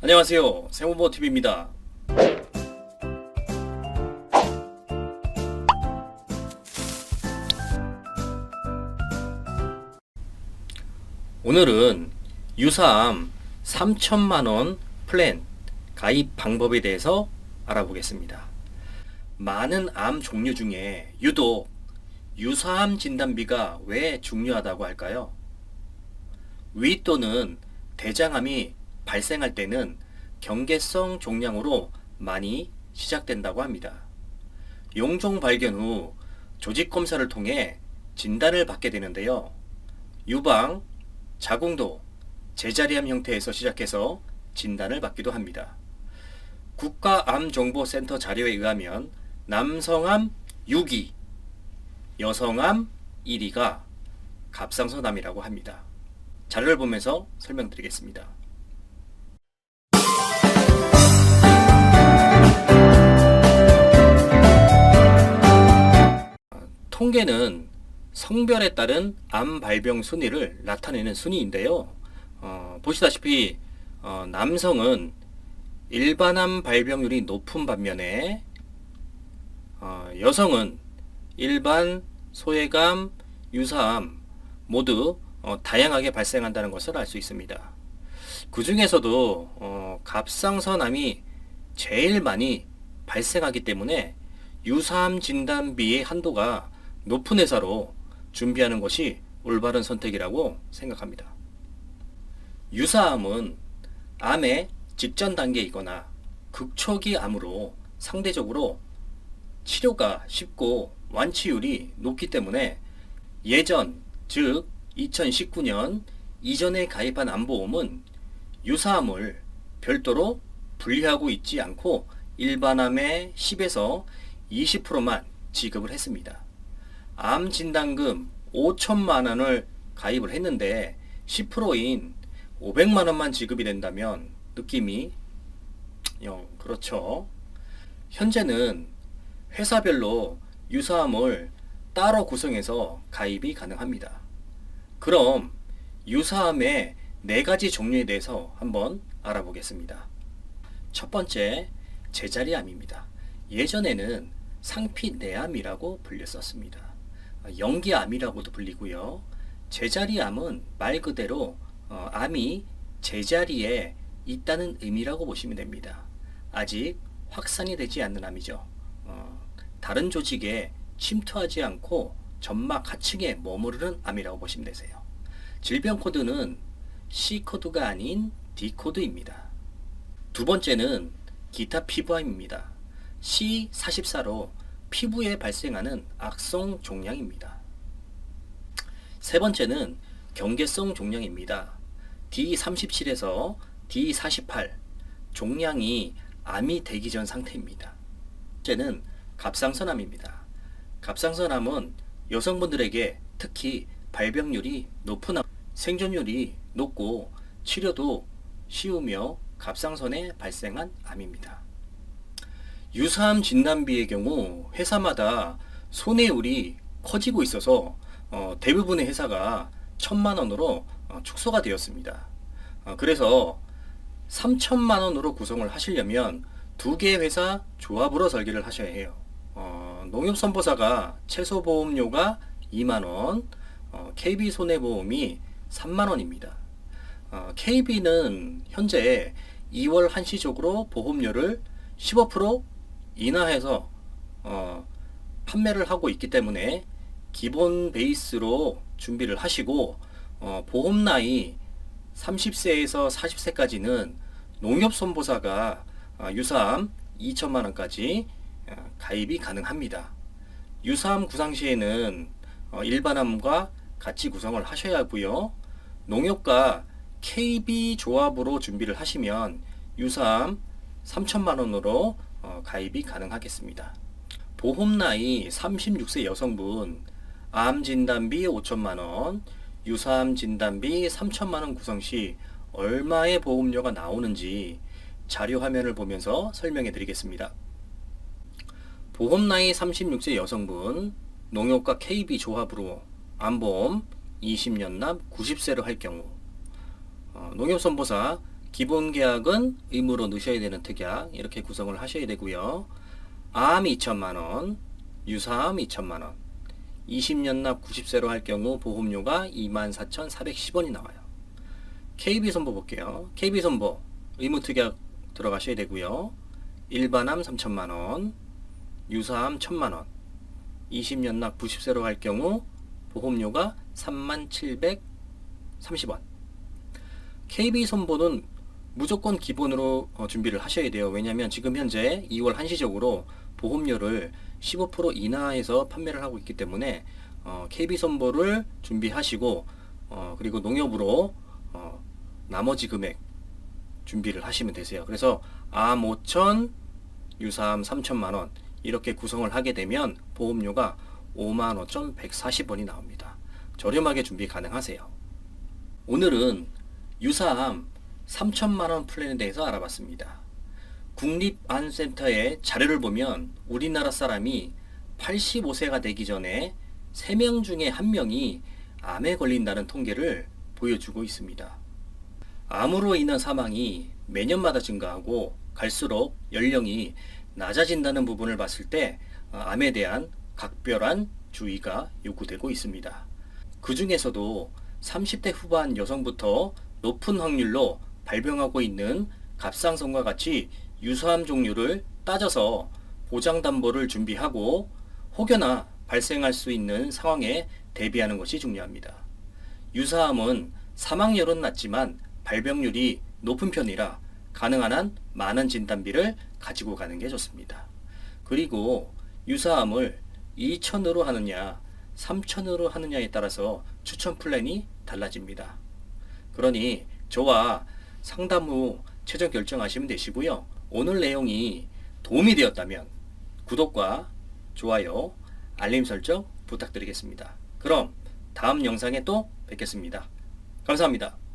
안녕하세요. 세모보TV입니다. 오늘은 유사암 3천만원 플랜 가입 방법에 대해서 알아보겠습니다. 많은 암 종류 중에 유독 유사암 진단비가 왜 중요하다고 할까요? 위 또는 대장암이 발생할 때는 경계성 종양으로 많이 시작된다고 합니다. 용종 발견 후 조직 검사를 통해 진단을 받게 되는데요. 유방, 자궁도, 제자리암 형태에서 시작해서 진단을 받기도 합니다. 국가암정보센터 자료에 의하면 남성암 6위, 여성암 1위가 갑상선암이라고 합니다. 자료를 보면서 설명드리겠습니다. 통계는 성별에 따른 암 발병 순위를 나타내는 순위인데요. 어, 보시다시피 어, 남성은 일반암 발병률이 높은 반면에 어, 여성은 일반, 소외감, 유사암 모두 어, 다양하게 발생한다는 것을 알 수 있습니다. 그 중에서도 어, 갑상선암이 제일 많이 발생하기 때문에 유사암 진단비의 한도가 높은 회사로 준비하는 것이 올바른 선택이라고 생각합니다. 유사암은 암의 직전 단계이거나 극초기 암으로 상대적으로 치료가 쉽고 완치율이 높기 때문에 예전, 즉 2019년 이전에 가입한 암보험은 유사암을 별도로 분리하고 있지 않고 일반암의 10에서 20%만 지급을 했습니다. 암 진단금 5천만 원을 가입을 했는데 10%인 500만 원만 지급이 된다면 느낌이 영 그렇죠. 현재는 회사별로 유사암을 따로 구성해서 가입이 가능합니다. 그럼 유사암의 네 가지 종류에 대해서 한번 알아보겠습니다. 첫 번째, 제자리암입니다. 예전에는 상피내암이라고 불렸었습니다. 연기암이라고도 불리고요. 제자리암은 말 그대로 어, 암이 제자리에 있다는 의미라고 보시면 됩니다. 아직 확산이 되지 않는 암이죠. 어, 다른 조직에 침투하지 않고 점막 하층에 머무르는 암이라고 보시면 되세요. 질병 코드는 C 코드가 아닌 D 코드입니다. 두 번째는 기타 피부암입니다. C44로 피부에 발생하는 악성 종양입니다. 세 번째는 경계성 종양입니다. D37에서 D48 종양이 암이 되기 전 상태입니다. 번째는 갑상선암입니다. 갑상선암은 여성분들에게 특히 발병률이 높은 암, 생존율이 높고 치료도 쉬우며 갑상선에 발생한 암입니다. 유사암 진단비의 경우 회사마다 손해율이 커지고 있어서 어, 대부분의 회사가 천만 원으로 어, 축소가 되었습니다. 어, 그래서 3천만 원으로 구성을 하시려면 두 개의 회사 조합으로 설계를 하셔야 해요. 어, 농협선보사가 최소보험료가 2만 원, 어, KB 손해보험이 3만 원입니다. 어, KB는 현재 2월 한시적으로 보험료를 15% 인하해서 어, 판매를 하고 있기 때문에 기본 베이스로 준비를 하시고 어, 보험 나이 30세에서 40세까지는 농협선보사가 어, 유사암 2천만 원까지 어, 가입이 가능합니다. 유사암 구상 시에는 어, 일반암과 같이 구성을 하셔야 하고요. 농협과 KB 조합으로 준비를 하시면 유사암 3천만 원으로 어, 가입이 가능하겠습니다. 보험 나이 36세 여성분 암 진단비 5천만 원, 유사암 진단비 3천만 원 구성 시 얼마의 보험료가 나오는지 자료 화면을 보면서 설명해 드리겠습니다. 보험 나이 36세 여성분 농협과 KB 조합으로 암보험 20년 납 90세로 할 경우 어, 농협 선보사 기본 계약은 의무로 넣으셔야 되는 특약 이렇게 구성을 하셔야 되고요. 암 2천만 원, 유사암 2천만 원, 20년 납 90세로 할 경우 보험료가 24,410원이 나와요. KB 선보 볼게요. KB 선보 의무 특약 들어가셔야 되고요. 일반암 3천만 원, 유사암 1천만 원, 20년 납 90세로 할 경우 보험료가 3730원. KB 선보는 무조건 기본으로 어, 준비를 하셔야 돼요. 왜냐하면 지금 현재 2월 한시적으로 보험료를 15% 인하해서 판매를 하고 있기 때문에 어, KB 선보를 준비하시고 어, 그리고 농협으로 어, 나머지 금액 준비를 하시면 되세요. 그래서 암 5천, 유사암 3천만 원 이렇게 구성을 하게 되면 보험료가 5만 5,140원이 나옵니다. 저렴하게 준비 가능하세요. 오늘은 유사암 3천만 원 플랜에 대해서 알아봤습니다. 국립암센터의 자료를 보면 우리나라 사람이 85세가 되기 전에 3명 중에 1명이 암에 걸린다는 통계를 보여주고 있습니다. 암으로 인한 사망이 매년마다 증가하고 갈수록 연령이 낮아진다는 부분을 봤을 때 어, 암에 대한 각별한 주의가 요구되고 있습니다. 그 중에서도 30대 후반 여성부터 높은 확률로 발병하고 있는 갑상선과 같이 유사암 종류를 따져서 보장담보를 준비하고 혹여나 발생할 수 있는 상황에 대비하는 것이 중요합니다. 유사암은 사망률은 낮지만 발병률이 높은 편이라 가능한 한 많은 진단비를 가지고 가는 게 좋습니다. 그리고 유사암을 2천으로 하느냐, 3천으로 하느냐에 따라서 추천 플랜이 달라집니다. 그러니 저와 상담 후 최종 결정하시면 되시고요. 오늘 내용이 도움이 되었다면 구독과 좋아요, 알림 설정 부탁드리겠습니다. 그럼 다음 영상에 또 뵙겠습니다. 감사합니다.